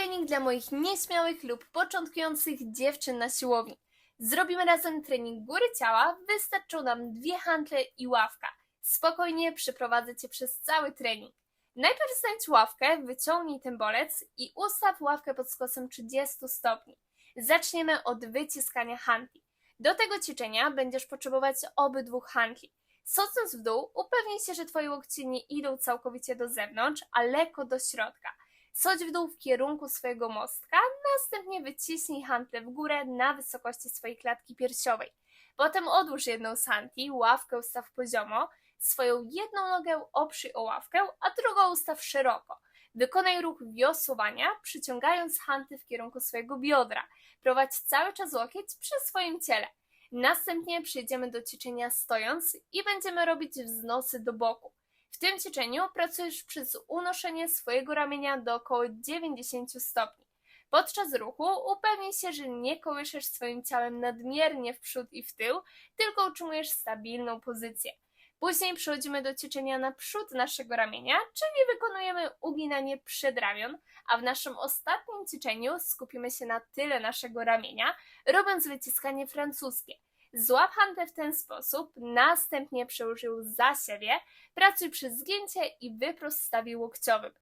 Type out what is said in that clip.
trening dla moich nieśmiałych lub początkujących dziewczyn na siłowni. Zrobimy razem trening góry ciała, wystarczą nam dwie hantle i ławka. Spokojnie przeprowadzę Cię przez cały trening. Najpierw znajdź ławkę, wyciągnij ten bolec i ustaw ławkę pod skosem 30 stopni. Zaczniemy od wyciskania hantli. Do tego ćwiczenia będziesz potrzebować obydwu hantli. Socąc w dół, upewnij się, że Twoje łokcie nie idą całkowicie do zewnątrz, a lekko do środka. Schodź w dół w kierunku swojego mostka, następnie wyciśnij hantlę w górę na wysokości swojej klatki piersiowej. Potem odłóż jedną z hantli, ławkę ustaw poziomo, swoją jedną nogę oprzyj o ławkę, a drugą ustaw szeroko. Wykonaj ruch wiosłowania, przyciągając hanty w kierunku swojego biodra. Prowadź cały czas łokieć przy swoim ciele. Następnie przejdziemy do ćwiczenia stojąc i będziemy robić wznosy do boku. W tym ćwiczeniu pracujesz przez unoszenie swojego ramienia do około 90 stopni. Podczas ruchu upewnij się, że nie kołyszesz swoim ciałem nadmiernie w przód i w tył, tylko utrzymujesz stabilną pozycję. Później przechodzimy do ćwiczenia na przód naszego ramienia, czyli wykonujemy uginanie przedramion, a w naszym ostatnim ćwiczeniu skupimy się na tyle naszego ramienia, robiąc wyciskanie francuskie. Złap hantę w ten sposób, następnie przełóż ją za siebie, pracuj przy zgięcie i wyprost w łokciowym.